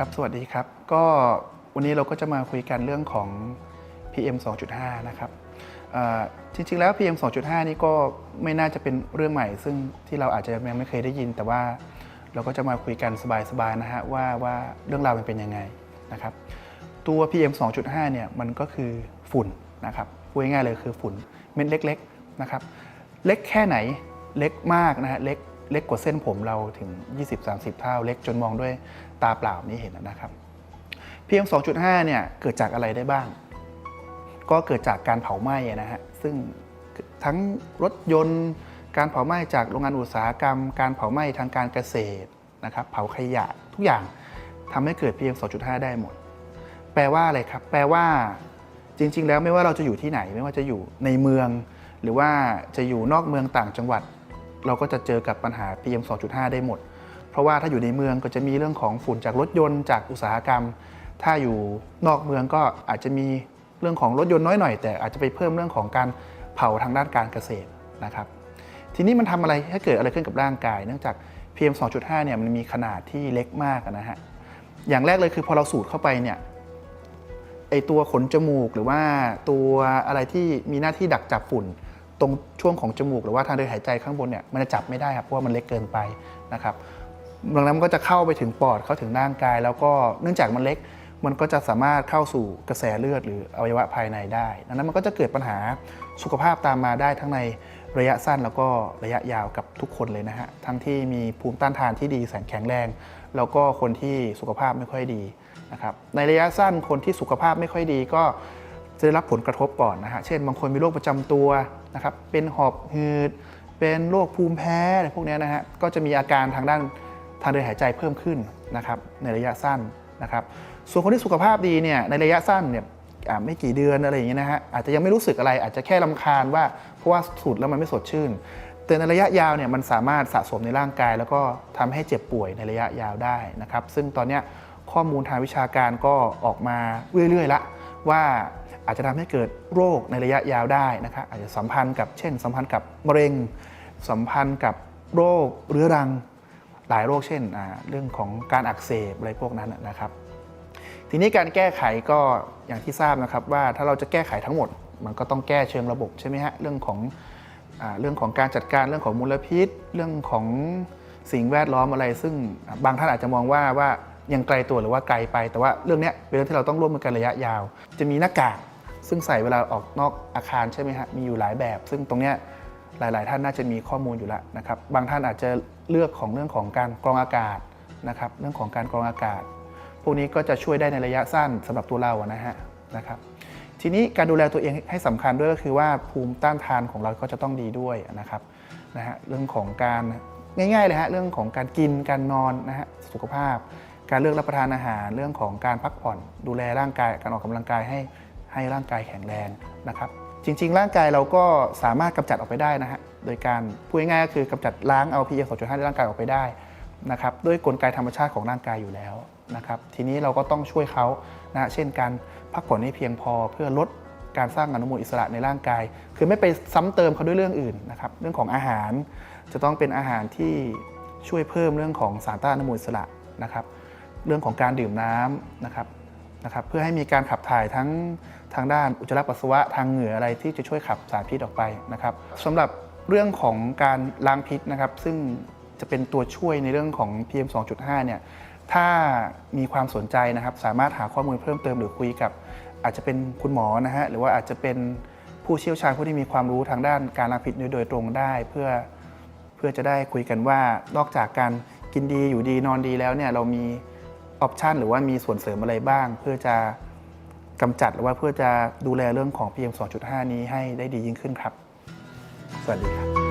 ครับสวัสดีครับ ก็วันนี้เราก็จะมาคุยกันเรื่องของ PM 2.5 นะครับจริงๆแล้ว PM 2.5 นี่ก็ไม่น่าจะเป็นเรื่องใหม่ ซึ่งที่เราอาจจะยังไม่เคยได้ยิน แต่ว่าเราก็จะมาคุยกันสบายๆนะฮะว่าว่าเรื่องราวมันเป็นยังไงนะครับ ตัว PM 2.5 เนี่ยมันก็คือฝุ่นนะครับพูดง่ายๆเลยคือฝุ่นเม็ดเล็กๆนะครับ เล็กแค่ไหนเล็กมากนะฮะเล็ก เล็กกว่าเส้นผมเราถึง 20-30 เท่าเล็กจนมองด้วยตาเปล่านี่เห็นนะครับ PM 2.5 เนี่ยเกิดจากอะไรได้บ้าง ก็เกิดจากการเผาไหม้นะฮะซึ่งทั้งรถยนต์ การเผาไหม้จากโรงงานอุตสาหกรรม การเผาไหม้ทางการเกษตรนะครับเผาขยะทุกอย่างทำให้เกิด PM 2.5 ได้หมด แปลว่าอะไรครับ แปลว่าจริง ๆ แล้วไม่ว่าเราจะอยู่ที่ไหน ไม่ว่าจะอยู่ในเมือง หรือว่าจะอยู่นอกเมืองต่างจังหวัด เราก็จะเจอกับปัญหา PM 2.5 ได้หมด เพราะว่าถ้าอยู่ในเมืองก็จะมีเรื่องของฝุ่นจากรถยนต์จากอุตสาหกรรม ถ้าอยู่นอกเมืองก็อาจจะมีเรื่องของรถยนต์น้อยหน่อย แต่อาจจะไปเพิ่มเรื่องของการเผาทางด้านการเกษตรนะครับ ทีนี้มันทำอะไรให้เกิดอะไรขึ้นกับร่างกาย เนื่องจาก PM 2.5 เนี่ยมันมีขนาดที่เล็กมากนะฮะ อย่างแรกเลยคือพอเราสูดเข้าไปเนี่ยไอตัวขนจมูกหรือว่าตัวอะไรที่มีหน้าที่ดักจับฝุ่น ตรงช่วงของจมูกหรือว่าทางเดินหายใจข้างบนเนี่ยมันจะจับไม่ได้ครับเพราะว่ามันเล็กเกินไปนะครับดังนั้นมันก็จะเข้าไปถึงปอดเข้าถึงร่างกาย แล้วก็เนื่องจากมันเล็กมันก็จะสามารถเข้าสู่กระแสเลือดหรืออวัยวะภายในได้ ดังนั้นมันก็จะเกิดปัญหาสุขภาพตามมาได้ทั้งในระยะสั้นแล้วก็ระยะยาวกับทุกคนเลยนะฮะ ทั้งที่มีภูมิต้านทานที่ดีแสนแข็งแรง แล้วก็คนที่สุขภาพไม่ค่อยดีนะครับ ในระยะสั้นคนที่สุขภาพไม่ค่อยดีก็จะได้รับผลกระทบก่อนนะฮะ เช่น บางคนมีโรคประจำตัว นะครับเป็นหอบหืด เป็นโรคภูมิแพ้อะไรพวกนี้นะฮะก็จะมีอาการทางด้านทางเดินหายใจเพิ่มขึ้นนะครับในระยะสั้นนะครับส่วนคนที่สุขภาพดีเนี่ยในระยะสั้นเนี่ยไม่กี่เดือนอะไรอย่างเงี้ยนะฮะอาจจะยังไม่รู้สึกอะไรอาจจะแค่ลำคาญว่าเพราะว่าสูดแล้วมันไม่สดชื่นแต่ในระยะยาวเนี่ยมันสามารถสะสมในร่างกาย แล้วก็ทำให้เจ็บป่วยในระยะยาวได้นะครับ ซึ่งตอนนี้ข้อมูลทางวิชาการก็ออกมาเรื่อยๆละว่า อาจจะทำให้เกิดโรคในระยะยาวได้นะครับอาจจะสัมพันธ์กับเช่น สัมพันธ์กับมะเร็ง สัมพันธ์กับโรคเรื้อรังหลายโรคเช่น เรื่องของการอักเสบอะไรพวกนั้นนะครับ ทีนี้การแก้ไขก็อย่างที่ทราบนะครับว่าถ้าเราจะแก้ไขทั้งหมด มันก็ต้องแก้เชิงระบบใช่ไหมฮะเรื่องของอเรื่องของการจัดการเรื่องของมลพิษ เรื่องของสิ่งแวดล้อมอะไร ซึ่งบางท่านอาจจะมองว่าว่ายังไกลตัวหรือว่าไกลไป แต่ว่าเรื่องนี้เป็นเรื่องที่เราต้องร่วมมือกันระยะยาว จะมีหน้ากาก ซึ่งใส่เวลาออกนอกอาคารใช่ไหมฮะมีอยู่หลายแบบ ซึ่งตรงเนี้ยหลาย ๆ ท่านน่าจะมีข้อมูลอยู่แล้วนะครับบางท่านอาจจะเลือกของเรื่องของการกรองอากาศนะครับเรื่องของการกรองอากาศ พวกนี้ก็จะช่วยได้ในระยะสั้นสำหรับตัวเราอะนะฮะนะครับทีนี้การดูแลตัวเองให้สำคัญด้วยก็คือว่าภูมิต้านทานของเราก็จะต้องดีด้วยนะครับนะฮะเรื่องของการง่ายๆเลยฮะเรื่องของการกินการนอนนะฮะสุขภาพ การเลือกรับประทานอาหารเรื่องของการพักผ่อน ดูแลร่างกายการออกกำลังกายให้ ให้ร่างกายแข็งแรงนะครับจริง ๆ ร่างกายเราก็สามารถกำจัดออกไปได้นะฮะโดยการพูดง่ายๆก็คือกำจัดล้างเอา PM 2.5ในร่างกายออกไปได้นะครับด้วยกลไกธรรมชาติของร่างกายอยู่แล้วนะครับทีนี้เราก็ต้องช่วยเขานะฮะเช่นการพักผ่อนให้เพียงพอเพื่อลดการสร้างอนุมูลอิสระในร่างกาย คือไม่ไปซ้ำเติมเขาด้วยเรื่องอื่นนะครับเรื่องของอาหารจะต้องเป็นอาหารที่ช่วยเพิ่มเรื่องของสารต้านอนุมูลอิสระนะครับเรื่องของการดื่มน้ำนะครับ นะครับเพื่อให้มีการขับถ่ายทั้งทางด้านอุจจาระปัสสาวะทางเหงื่ออะไรที่จะช่วยขับสารพิษออกไปนะครับสำหรับเรื่องของการล้างพิษนะครับ ซึ่งจะเป็นตัวช่วยในเรื่องของ PM 2.5 เนี่ยถ้ามีความสนใจนะครับ สามารถหาข้อมูลเพิ่มเติมหรือคุยกับ อาจจะเป็นคุณหมอนะฮะหรือว่าอาจจะเป็นผู้เชี่ยวชาญผู้ที่มีความรู้ทางด้านการล้างพิษโดยตรงได้ เพื่อเพื่อจะได้คุยกันว่านอกจากการกินดีอยู่ดีนอนดีแล้วเนี่ยเรามี ออปชันหรือว่ามีส่วนเสริมอะไรบ้าง เพื่อจะกำจัดหรือว่าเพื่อจะดูแลเรื่องของ PM 2.5 นี้ให้ได้ดียิ่งขึ้นครับ สวัสดีครับ